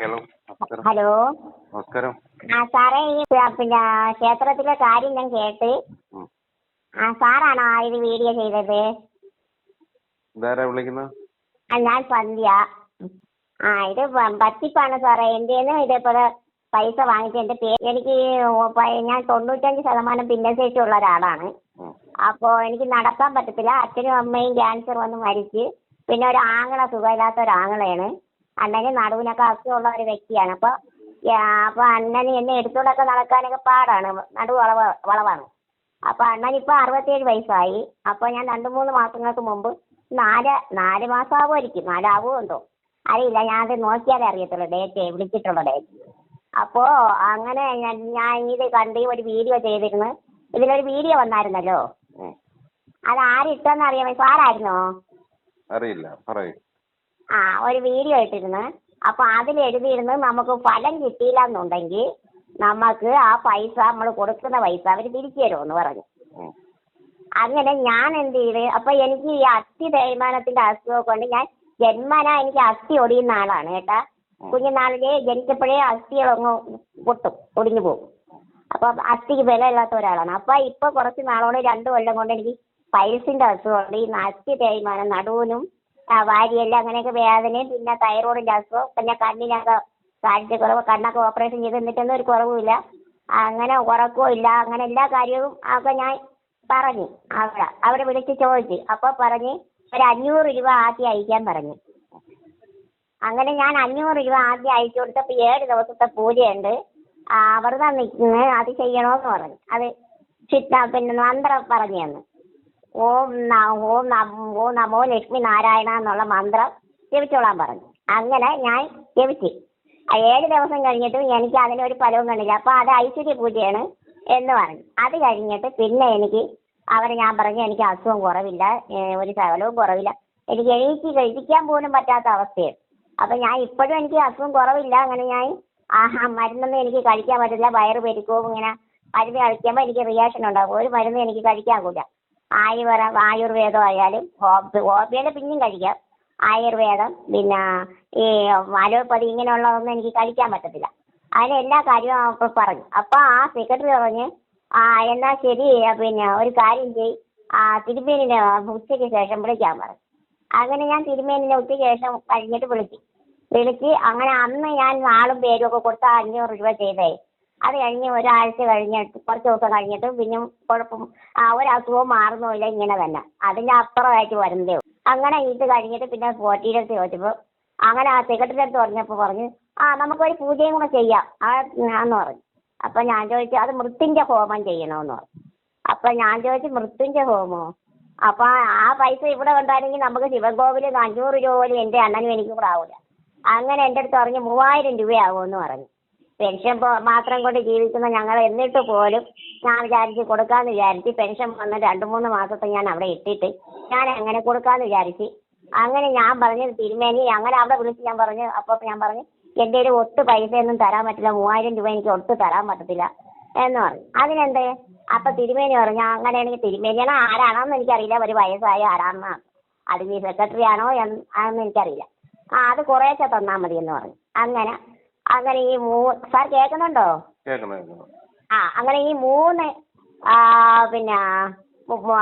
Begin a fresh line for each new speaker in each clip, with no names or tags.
Hello
hello.
നമസ്കാരം.
ആ സാറേ ഈ പിന്നെ ക്ഷേത്രത്തിലെ കാര്യം ഞാൻ കേട്ട്. ആ സാറാണോ ഇത് വീഡിയോ ചെയ്തത്?
ഇതാരാ വിളിക്കുന്നത്?
ആ ഞാൻ സന്ധ്യ. ആ ഇത് പ- പറ്റിപ്പാണ് സാറേ. എന്റെ ഇതേപോലെ പൈസ വാങ്ങിച്ച് എന്റെ പേ എനിക്ക് പ- ഞാൻ തൊണ്ണൂറ്റഞ്ച് ശതമാനം ഭിന്നശേഷി ഉള്ള ഒരാളാണ്.
ഉം.
അപ്പോൾ എനിക്ക് നടക്കാൻ പറ്റത്തില്ല. അച്ഛനും അമ്മയും ക്യാൻസർ വന്ന് മരിച്ച്. പിന്നെ ഒരു ആങ്ങള സുഖമില്ലാത്ത ഒരു ആങ്ങളയാണ് അണ്ണന് നടുവിനൊക്കെ അസുഖമുള്ള ഒരു വ്യക്തിയാണ്. അപ്പോൾ അപ്പോൾ അണ്ണന് എന്നെ എടുത്തുകൊണ്ടൊക്കെ നടക്കാനൊക്കെ പാടാണ്. നടു വളവ് വളവാണ്. അപ്പോൾ അണ്ണൻ ഇപ്പോൾ അറുപത്തേഴ് വയസ്സായി. അപ്പോൾ ഞാൻ രണ്ട് മൂന്ന് മാസങ്ങൾക്ക് മുമ്പ് നാല് നാല് മാസം ആവുമായിരിക്കും നാലാവുമോ എന്തോ. അറിയില്ല. ഞാൻ അത് നോക്കിയാലേ അറിയത്തുള്ളൂ. ഡേറ്റ് വിളിച്ചിട്ടുള്ള ഡേറ്റ്. അപ്പോൾ അങ്ങനെ ഞാൻ ഞാൻ ഇത് കണ്ട് ഒരു വീഡിയോ ചെയ്തിരുന്നു. ഇതിലൊരു വീഡിയോ വന്നായിരുന്നല്ലോ. അത് ആരിട്ടെന്ന് അറിയാമോ? സാറായിരുന്നോ?
അറിയില്ല. പറയൂ.
ആ ഒരു വീഡിയോ ഇട്ടിരുന്നു. അപ്പോൾ അതിൽ എഴുതിയിരുന്നു നമുക്ക് ഫലം കിട്ടിയില്ല എന്നുണ്ടെങ്കിൽ നമുക്ക് ആ പൈസ നമ്മൾ കൊടുക്കുന്ന പൈസ അവർ തിരിച്ചു തരുമെന്ന് പറഞ്ഞു. അങ്ങനെ ഞാൻ എന്ത് ചെയ്ത് അപ്പൊ എനിക്ക് ഈ അസ്ഥി തേയ്മാനത്തിന്റെ അസുഖം കൊണ്ട് ഞാൻ ജന്മന എനിക്ക് അസ്ഥി ഒടിയുന്ന ആളാണ് കേട്ടാ. കുഞ്ഞുനാളിലെ ജനിച്ചപ്പോഴേ അസ്ഥികളങ്ങ് പൊട്ടും ഒടിഞ്ഞു പോകും. അപ്പൊ അസ്ഥിക്ക് ബലമില്ലാത്ത ഒരാളാണ്. അപ്പൊ ഇപ്പൊ കുറച്ച് നാളോട് രണ്ട് കൊല്ലം കൊണ്ട് എനിക്ക് പൈൽസിന്റെ അസുഖമുണ്ട് ഈ അസ്ഥി തേയ്മാനം നടുവിനും ആ, വാരിയെല്ലാം അങ്ങനെയൊക്കെ വേദനയും പിന്നെ തൈറോയിഡിന്റെ അസുഖം പിന്നെ കണ്ണിനൊക്കെ കാഴ്ച കുറവ് കണ്ണൊക്കെ ഓപ്പറേഷൻ ചെയ്ത് എന്നിട്ടൊന്നും ഒരു കുറവുമില്ല. അങ്ങനെ ഉറക്കവും ഇല്ല അങ്ങനെ എല്ലാ കാര്യവും ഒക്കെ ഞാൻ പറഞ്ഞു. അവിടെ അവിടെ വിളിച്ച് ചോദിച്ചു. അപ്പോൾ പറഞ്ഞ് ഒരു അഞ്ഞൂറ് രൂപ ആദ്യം അയക്കാൻ പറഞ്ഞു. അങ്ങനെ ഞാൻ അഞ്ഞൂറ് രൂപ ആദ്യം അയച്ചു കൊടുത്തപ്പോൾ ഏഴ് ദിവസത്തെ പൂജയുണ്ട്. ആ, വെറുതെ അത് ചെയ്യണമെന്ന് പറഞ്ഞു. അത് ചിത്ത പിന്നെ മന്ത്രം പറഞ്ഞു തന്നു. ഓം ഓം ഓം നമോ ലക്ഷ്മി നാരായണ എന്നുള്ള മന്ത്രം ജപിച്ചോളാൻ പറഞ്ഞു. അങ്ങനെ ഞാൻ ജപിച്ചു. ഏഴ് ദിവസം കഴിഞ്ഞിട്ടും എനിക്ക് അതിനൊരു ഫലവും കണ്ടില്ല. അപ്പോൾ അത് ഐശ്വര്യ പൂജയാണ് എന്ന് പറഞ്ഞു. അത് കഴിഞ്ഞിട്ട് പിന്നെ എനിക്ക് അവരെ ഞാൻ പറഞ്ഞു എനിക്ക് അസുഖം കുറവില്ല ഒരു ശകലവും കുറവില്ല. എനിക്ക് എണീച്ച് കഴിക്കാൻ പോലും പറ്റാത്ത അവസ്ഥയാണ്. അപ്പം ഞാൻ ഇപ്പോഴും എനിക്ക് അസുഖം കുറവില്ല. അങ്ങനെ ഞാൻ ആ മരുന്നൊന്നും എനിക്ക് കഴിക്കാൻ പറ്റില്ല വയറ് പെരുക്കവും ഇങ്ങനെ മരുന്ന് കഴിക്കുമ്പോൾ എനിക്ക് റിയാക്ഷൻ ഉണ്ടാകും ഒരു മരുന്ന് എനിക്ക് കഴിക്കാൻ കൂല ആയുർവേദ ആയുർവേദം ആയാലും ഹോബിയുടെ പിന്നെയും കഴിക്കാം. ആയുർവേദം പിന്നെ ഈ അലോപ്പതി ഇങ്ങനെയുള്ളതൊന്നും എനിക്ക് കഴിക്കാൻ പറ്റത്തില്ല. അതിന് എല്ലാ കാര്യവും പറഞ്ഞു. അപ്പോൾ ആ സെക്രട്ടറി പറഞ്ഞ് ആ എന്നാൽ ശരി പിന്നെ ഒരു കാര്യം ചെയ് ആ തിരുമേനിനെ ഉച്ചയ്ക്ക് ശേഷം വിളിക്കാൻ പറഞ്ഞു. അങ്ങനെ ഞാൻ തിരുമേനിനെ ഉച്ചയ്ക്ക് ശേഷം കഴിഞ്ഞിട്ട് വിളിച്ചു. വിളിച്ച് അങ്ങനെ അന്ന് ഞാൻ നാളും പേരും ഒക്കെ കൊടുത്ത അഞ്ഞൂറ് രൂപ ചെയ്തേ. അത് കഴിഞ്ഞ് ഒരാഴ്ച കഴിഞ്ഞിട്ട് കുറച്ച് ദിവസം കഴിഞ്ഞിട്ട് പിന്നെ കുഴപ്പം ആ ഒരു മാറുന്നില്ല മാറുന്നുമില്ല ഇങ്ങനെ തന്നെ. അതിന്റെ അപ്പുറമായിട്ട് വരുന്നതേ ഉള്ളൂ. അങ്ങനെ ഇത് കഴിഞ്ഞിട്ട് പിന്നെ പോറ്റിയുടെ അടുത്ത് ചോദിച്ചപ്പോൾ അങ്ങനെ ആ സെക്രട്ടറി അടുത്ത് പറഞ്ഞപ്പോൾ പറഞ്ഞു ആ നമുക്കൊരു പൂജയും കൂടെ ചെയ്യാം. ആ എന്ന് പറഞ്ഞു. അപ്പം ഞാൻ ചോദിച്ചു അത് മൃത്യുന്റെ ഹോമം ചെയ്യണമെന്ന് പറഞ്ഞു. അപ്പം ഞാൻ ചോദിച്ചു മൃത്യുന്റെ ഹോമോ? അപ്പം ആ പൈസ ഇവിടെ ഉണ്ടായിരുന്നെങ്കിൽ നമുക്ക് ശിവകോവിൽ അഞ്ഞൂറ് രൂപ പോലും എന്റെ അണ്ണനും എനിക്കും കൂടെ ആവില്ല അങ്ങനെ എന്റെ അടുത്ത് പറഞ്ഞു മൂവായിരം രൂപയാകുമെന്ന് പറഞ്ഞു. പെൻഷൻ മാത്രം കൊണ്ട് ജീവിക്കുന്ന ഞങ്ങൾ എന്നിട്ട് പോലും ഞാൻ വിചാരിച്ച് കൊടുക്കാന്ന് വിചാരിച്ച് പെൻഷൻ വന്ന് രണ്ട് മൂന്ന് മാസത്തെ ഞാൻ അവിടെ ഇട്ടിട്ട് ഞാൻ അങ്ങനെ കൊടുക്കാന്ന് വിചാരിച്ച്. അങ്ങനെ ഞാൻ പറഞ്ഞു തിരുമേനി അങ്ങനെ അവിടെ വിളിച്ച് ഞാൻ പറഞ്ഞു അപ്പോൾ ഞാൻ പറഞ്ഞു എന്റെ ഒരു ഒട്ട് പൈസയൊന്നും തരാൻ പറ്റില്ല മൂവായിരം രൂപ എനിക്ക് ഒട്ട് തരാൻ പറ്റത്തില്ല എന്ന് പറഞ്ഞു. അതിനെന്ത്? അപ്പം തിരുമേനി പറഞ്ഞു അങ്ങനെയാണെങ്കിൽ തിരുമേനിയാണോ ആരാണോന്ന് എനിക്കറിയില്ല ഒരു വയസ്സായ ആരാണെന്നാണ് ഈ സെക്രട്ടറി ആണോ എന്ന് എനിക്കറിയില്ല. ആ അത് കുറേശ്ശെ തന്നാൽ മതി എന്ന് പറഞ്ഞു. അങ്ങനെ അങ്ങനെ ഈ മൂ സാർ കേൾക്കുന്നുണ്ടോ? ആ അങ്ങനെ ഈ മൂന്ന് പിന്നെ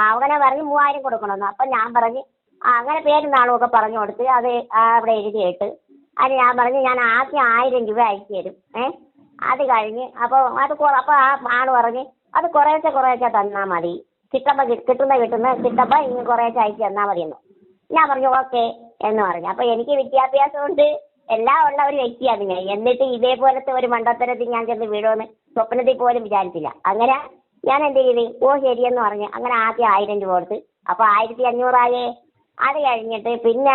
അവനെ അങ്ങനെ പറഞ്ഞ് മൂവായിരം കൊടുക്കണമെന്ന്. അപ്പം ഞാൻ പറഞ്ഞ് ആ, അങ്ങനെ പേരും നാളും ഒക്കെ പറഞ്ഞു കൊടുത്ത് അത് ആ, അവിടെ എഴുതിയിട്ട് അത് ഞാൻ പറഞ്ഞു ഞാൻ ആദ്യം ആയിരം രൂപ അയച്ചു തരും. ഏ? അത് കഴിഞ്ഞ് അപ്പോൾ അത് അപ്പോൾ ആ ആൾ പറഞ്ഞ് അത് കുറേശ്ശെ കുറേശ്ശെ തന്നാൽ മതി. കിട്ടുമ്പോൾ കിട്ടുന്ന കിട്ടുന്ന കിട്ടുമ്പോൾ ഇനി കുറേശ്ശെ അയച്ചു തന്നാൽ മതി എന്ന് ഞാൻ പറഞ്ഞു ഓക്കെ എന്ന് പറഞ്ഞു. അപ്പോൾ എനിക്ക് വിദ്യാഭ്യാസം ഉണ്ട് എല്ലാം ഉള്ള ഒരു വ്യക്തിയാണ് ഞാൻ. എന്നിട്ട് ഇതേപോലത്തെ ഒരു മണ്ടത്തരത്തിൽ ഞാൻ ചെന്ന് വീഴുമെന്ന് സ്വപ്നത്തിൽ പോലും വിചാരിച്ചില്ല. അങ്ങനെ ഞാൻ എന്ത് ചെയ്തു? ഓ ശരിയെന്ന് പറഞ്ഞ് അങ്ങനെ ആദ്യം ആയിരം രൂപ കൊടുത്ത്. അപ്പോൾ ആയിരത്തി അഞ്ഞൂറായേ അത് കഴിഞ്ഞിട്ട് പിന്നെ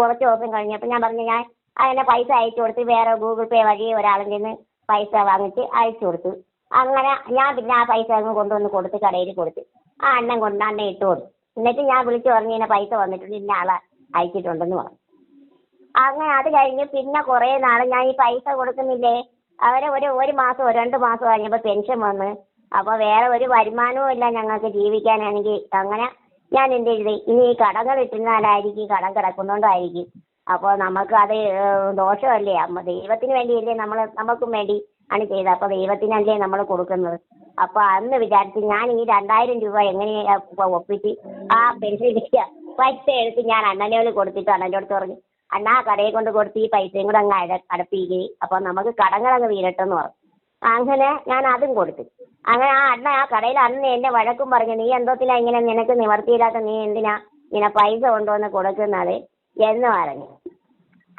കുറച്ച് ദിവസം കഴിഞ്ഞപ്പോൾ ഞാൻ പറഞ്ഞു ഞാൻ അങ്ങനെ പൈസ അയച്ചു കൊടുത്ത് വേറെ ഗൂഗിൾ പേ വഴി ഒരാളിൽ നിന്ന് പൈസ വാങ്ങിച്ച് അയച്ചു കൊടുത്തു. അങ്ങനെ ഞാൻ പിന്നെ ആ പൈസ അങ്ങ് കൊണ്ടുവന്ന് കൊടുത്ത് കടയിൽ കൊടുത്ത്. ആ അണ്ണൻ കൊണ്ട് അണ്ണൻ ഇട്ട് കൊടുത്തു. എന്നിട്ട് ഞാൻ വിളിച്ചു പറഞ്ഞു ഇങ്ങനെ പൈസ വന്നിട്ടുണ്ട് ഇന്ന ആളെ അയച്ചിട്ടുണ്ടെന്ന് പറഞ്ഞു. അങ്ങനെ അത് കഴിഞ്ഞ് പിന്നെ കുറേ നാൾ ഞാൻ ഈ പൈസ കൊടുക്കുന്നില്ലേ? അവരെ ഒരു ഒരു മാസം രണ്ട് മാസം കഴിഞ്ഞപ്പോൾ പെൻഷൻ വന്ന്. അപ്പോൾ വേറെ ഒരു വരുമാനവും ഇല്ല ഞങ്ങൾക്ക് ജീവിക്കാനാണെങ്കിൽ. അങ്ങനെ ഞാൻ എന്ത് ചെയ്തു? ഇനി ഈ കടങ്ങൾ ഇട്ടുന്നാലായിരിക്കും കടം കിടക്കുന്നതുകൊണ്ടായിരിക്കും അപ്പോൾ നമുക്ക് അത് ദോഷമല്ലേ? അമ്മ ദൈവത്തിന് വേണ്ടിയല്ലേ നമ്മൾ നമുക്കും വേണ്ടി ആണ് ചെയ്തത്. അപ്പോൾ ദൈവത്തിനല്ലേ നമ്മൾ കൊടുക്കുന്നത്. അപ്പോൾ അന്ന് വിചാരിച്ച് ഞാൻ ഈ രണ്ടായിരം രൂപ എങ്ങനെയാ ഇപ്പൊ ഒപ്പിച്ച് ആ പെൻഷൻ പൈസ എടുത്ത് ഞാൻ അണ്ണനോട് കൊടുത്തിട്ട് അണ്ണനോട് പറഞ്ഞു അണ്ണാ കടയിൽ കൊണ്ട് കൊടുത്ത് ഈ പൈസയും കൂടെ അങ്ങ് അട അടപ്പിക്കുകയും അപ്പോൾ നമുക്ക് കടങ്ങളങ്ങ് വീരട്ടെന്ന് പറഞ്ഞു. അങ്ങനെ ഞാൻ അതും കൊടുത്തു. അങ്ങനെ ആ അണ്ണ ആ കടയിൽ അന്ന് എന്നെ വഴക്കും പറഞ്ഞു നീ എന്തോത്തിലാ ഇങ്ങനെ നിനക്ക് നിവർത്തിയില്ലാത്ത നീ എന്തിനാ ഇങ്ങനെ പൈസ കൊണ്ടുവന്ന് കൊടുക്കുന്നത്? എന്ന് പറഞ്ഞു.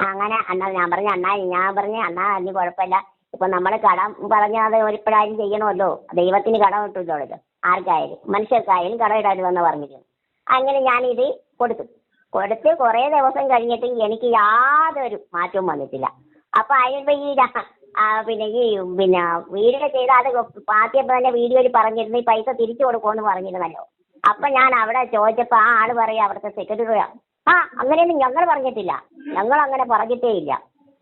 അങ്ങനെ അണ്ണ ഞാൻ പറഞ്ഞു അണ്ണാ ഞാൻ പറഞ്ഞു അണ്ണാ അതിന് കുഴപ്പമില്ല. ഇപ്പൊ നമ്മൾ കടം പറഞ്ഞാൽ ഒരിപ്പോഴായാലും ചെയ്യണമല്ലോ. ദൈവത്തിന് കടം കിട്ടില്ലല്ലോ ആർക്കായാലും മനുഷ്യർക്കായാലും കടം ഇടരുതെന്ന് പറഞ്ഞിരുന്നു. അങ്ങനെ ഞാൻ ഞാനിത് കൊടുത്തു. കൊടുത്ത് കുറേ ദിവസം കഴിഞ്ഞിട്ട് എനിക്ക് യാതൊരു മാറ്റവും വന്നിട്ടില്ല. അപ്പൊ അതിനിപ്പോ ഈ പിന്നെ ഈ പിന്നെ വീഡിയോ ചെയ്ത അത് ആദ്യം തന്നെ വീഡിയോയിൽ പറഞ്ഞിരുന്നു ഈ പൈസ തിരിച്ചു കൊടുക്കുമെന്ന് പറഞ്ഞിരുന്നല്ലോ. അപ്പൊ ഞാൻ അവിടെ ചോദിച്ചപ്പോ ആ ആൾ പറയാ അവിടുത്തെ സെക്രട്ടറിയാ ആ അങ്ങനെയൊന്നും ഞങ്ങൾ പറഞ്ഞിട്ടില്ല. ഞങ്ങൾ അങ്ങനെ പറഞ്ഞിട്ടേ ഇല്ല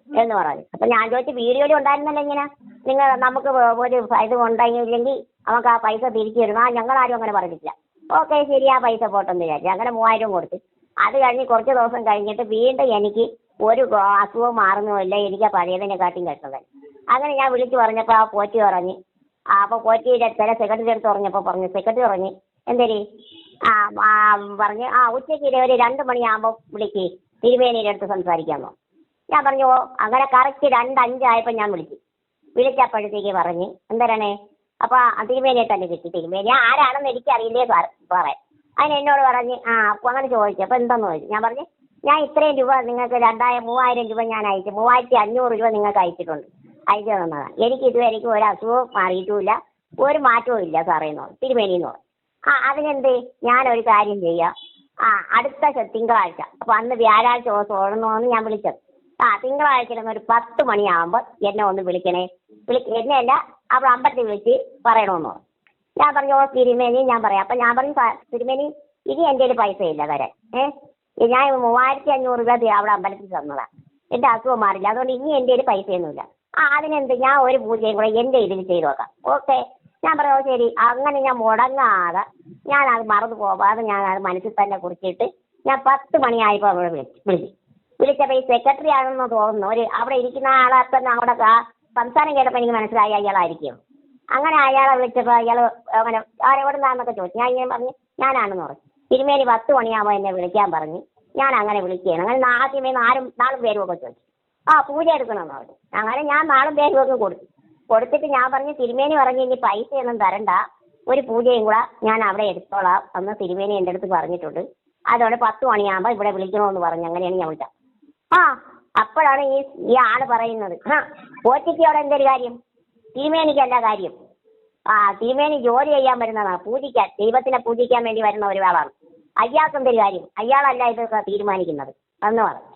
എന്ന് പറഞ്ഞു. അപ്പൊ ഞാൻ ചോദിച്ചു വീഡിയോയിൽ ഉണ്ടായിരുന്നല്ലോ ഇങ്ങനെ? നിങ്ങൾ നമുക്ക് ഒരു ഇത് ഉണ്ടെങ്കിൽ നമുക്ക് ആ പൈസ തിരിച്ചു തരുന്നു ആ ഞങ്ങൾ ആരും അങ്ങനെ പറഞ്ഞിട്ടില്ല. ഓക്കെ ശരി ആ പൈസ പോട്ടെന്ന് വിചാരിച്ചു. അങ്ങനെ മൂവായിരം കൊടുത്തു. അത് കഴിഞ്ഞ് കുറച്ച് ദിവസം കഴിഞ്ഞിട്ട് വീണ്ടും എനിക്ക് ഒരു അസുഖം മാറുന്നുമില്ല. എനിക്ക് ആ പഴയതിനെക്കാട്ടിയും കെട്ടത്. അങ്ങനെ ഞാൻ വിളിച്ചു പറഞ്ഞപ്പോൾ ആ പോറ്റി പറഞ്ഞ് ആ പോറ്റിയുടെ ചില സെക്രട്ടറി അടുത്ത് പറഞ്ഞപ്പോൾ പറഞ്ഞു സെക്രട്ടറി പറഞ്ഞ് എന്തേരി ആ പറഞ്ഞ് ആ ഉച്ചയ്ക്ക് ഒരു രണ്ട് മണിയാകുമ്പോൾ വിളിക്ക്. തിരുവേനിയുടെ അടുത്ത് സംസാരിക്കാമോ ഞാൻ പറഞ്ഞു ഓ അങ്ങനെ കറക്റ്റ് രണ്ട് അഞ്ചായപ്പോൾ ഞാൻ വിളിച്ചു. വിളിച്ചപ്പോഴത്തേക്ക് പറഞ്ഞ് എന്തരണേ അപ്പോൾ തിരുമേനിയെ തന്നെ കിട്ടി. തിരുമേനി ആരാണെന്ന് എനിക്കറിയില്ലേ പറയാൻ. പറയാം അതിന് എന്നോട് പറഞ്ഞ് ആ അപ്പോൾ അങ്ങനെ ചോദിച്ചു. അപ്പോൾ എന്താന്ന് ചോദിച്ചു? ഞാൻ പറഞ്ഞു ഞാൻ ഇത്രയും രൂപ നിങ്ങൾക്ക് രണ്ടായിരം മൂവായിരം രൂപ ഞാൻ അയച്ചു. മൂവായിരത്തി അഞ്ഞൂറ് രൂപ നിങ്ങൾക്ക് അയച്ചിട്ടുണ്ട്. അയച്ചു തന്നതാണ്. എനിക്ക് ഇതുവരെയ്ക്കും ഒരു അസുഖവും മാറിയിട്ടുമില്ല. ഒരു മാറ്റവും ഇല്ല സാറേ എന്ന് പറഞ്ഞു തിരുമേനിന്ന് പറഞ്ഞു ആ അതിനെന്ത്? ഞാനൊരു കാര്യം ചെയ്യാം. ആ അടുത്ത തിങ്കളാഴ്ച. അപ്പോൾ അന്ന് വ്യാഴാഴ്ച ദിവസം ഓടണമെന്ന് ഞാൻ വിളിച്ചത്. ആ തിങ്കളാഴ്ച ഒരു പത്ത് മണിയാകുമ്പോൾ എന്നെ ഒന്ന് വിളിക്കണേ. വിളി എന്നെയല്ല അവിടെ അമ്പലത്തിൽ വിളിച്ച് പറയണമെന്ന് പറഞ്ഞു. ഞാൻ പറഞ്ഞു ഓ തിരുമേനി ഞാൻ പറയാം. അപ്പം ഞാൻ പറഞ്ഞു "സാ- തിരുമേനി ഇനി എന്റെ കയ്യിൽ പൈസ ഇല്ല തരാൻ ഏഹ് ഞാൻ മൂവായിരത്തി അഞ്ഞൂറ് രൂപ അവിടെ അമ്പലത്തിൽ തന്നതാണ് എന്റെ അസുഖം മാറില്ല. അതുകൊണ്ട് ഇനി എന്റെ കയ്യിൽ പൈസയൊന്നുമില്ല. ആ അതിനെന്ത്? ഞാൻ ഒരു പൂജയും കൂടെ എന്റെ ഇതിൽ ചെയ്തു നോക്കാം. ഓക്കെ. ഞാൻ പറഞ്ഞു "ഓ, ശരി. അങ്ങനെ ഞാൻ മുടങ്ങാതെ ഞാൻ അത് മറന്നു പോവാതെ ഞാൻ അത് മനസ്സിൽ തന്നെ കുറിച്ചിട്ട് ഞാൻ പത്ത് മണിയായപ്പോൾ അവിടെ വിളിച്ചു വിളിച്ചു. വിളിച്ചപ്പോൾ ഈ സെക്രട്ടറി ആണെന്ന് തോന്നുന്നു. ഒരു അവിടെ ഇരിക്കുന്ന ആളെ തന്നെ അവിടെ സംസാരം കേട്ടപ്പോൾ എനിക്ക് മനസ്സിലായി അയാളായിരിക്കും. അങ്ങനെ അയാളെ വിളിച്ചപ്പോൾ അയാൾ അങ്ങനെ ആരെവിടുന്നാന്നൊക്കെ ചോദിച്ചു. ഞാൻ ഇങ്ങനെ പറഞ്ഞു ഞാനാണെന്ന് പറഞ്ഞു. തിരുമേനി പത്ത് മണിയാകുമ്പോൾ എന്നെ വിളിക്കാൻ പറഞ്ഞു. ഞാൻ അങ്ങനെ വിളിക്കുകയാണ്. അങ്ങനെ ആദ്യമേ നാലും നാളും പേരും ഒക്കെ ചോദിച്ചു. ആ പൂജ എടുക്കണമെന്ന് പറഞ്ഞു. അങ്ങനെ ഞാൻ നാളും പേരും ഒക്കെ കൊടുത്തു. കൊടുത്തിട്ട് ഞാൻ പറഞ്ഞു തിരുമേനി പറഞ്ഞു ഇനി ഒന്നും തരണ്ട. ഒരു പൂജയും കൂടെ ഞാൻ അവിടെ എടുത്തോളാം അന്ന് തിരുമേനി എന്റെ അടുത്ത് പറഞ്ഞിട്ടുണ്ട്. അതോടെ പത്ത് മണിയാകുമ്പോൾ ഇവിടെ വിളിക്കണമെന്ന് പറഞ്ഞു. അങ്ങനെയാണ് ഞാൻ വിളിച്ചത്. ആ അപ്പോഴാണ് ഈ ഈ ആൾ പറയുന്നത്. ആ പോറ്റിക്ക് അവിടെ എന്തൊരു കാര്യം? തിരുമേനിക്കല്ല കാര്യം. ആ തീമേനി ജോലി ചെയ്യാൻ വരുന്നതാണ്. പൂജിക്കാൻ ദൈവത്തിനെ പൂജിക്കാൻ വേണ്ടി വരുന്ന ഒരാളാണ് അയാൾക്ക് എന്തൊരു കാര്യം? അയാളല്ല ഇതൊക്കെ തീരുമാനിക്കുന്നത്. എന്ന് പറഞ്ഞു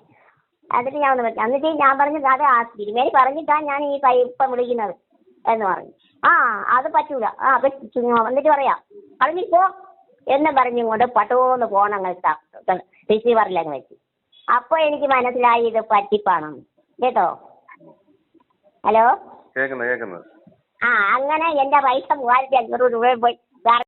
എന്നിട്ട് ഞാൻ ഒന്ന് പറഞ്ഞു എന്നിട്ട് ഞാൻ പറഞ്ഞു അത് ആ തിരുമേനി പറഞ്ഞിട്ടാണ് ഞാൻ ഈ ഇപ്പം വിളിക്കുന്നത്. എന്ന് പറഞ്ഞു. ആ അത് പറ്റൂല. ആ എന്നിട്ട് പറയാം പറഞ്ഞിപ്പോ എന്ന് പറഞ്ഞുകൊണ്ട് പട്ടോന്ന് റിസീവറിൽ റിസീവറിലങ്ങ് വെച്ച്. അപ്പോൾ എനിക്ക് മനസ്സിലായി ഇത് പറ്റിപ്പാണെന്ന് കേട്ടോ? ഹലോ?
കേൾക്കുന്നത് കേൾക്കുന്നത്
ആ അങ്ങനെ എന്റെ പൈസ മൂവായിരത്തി അഞ്ഞൂറ് രൂപ പോയി.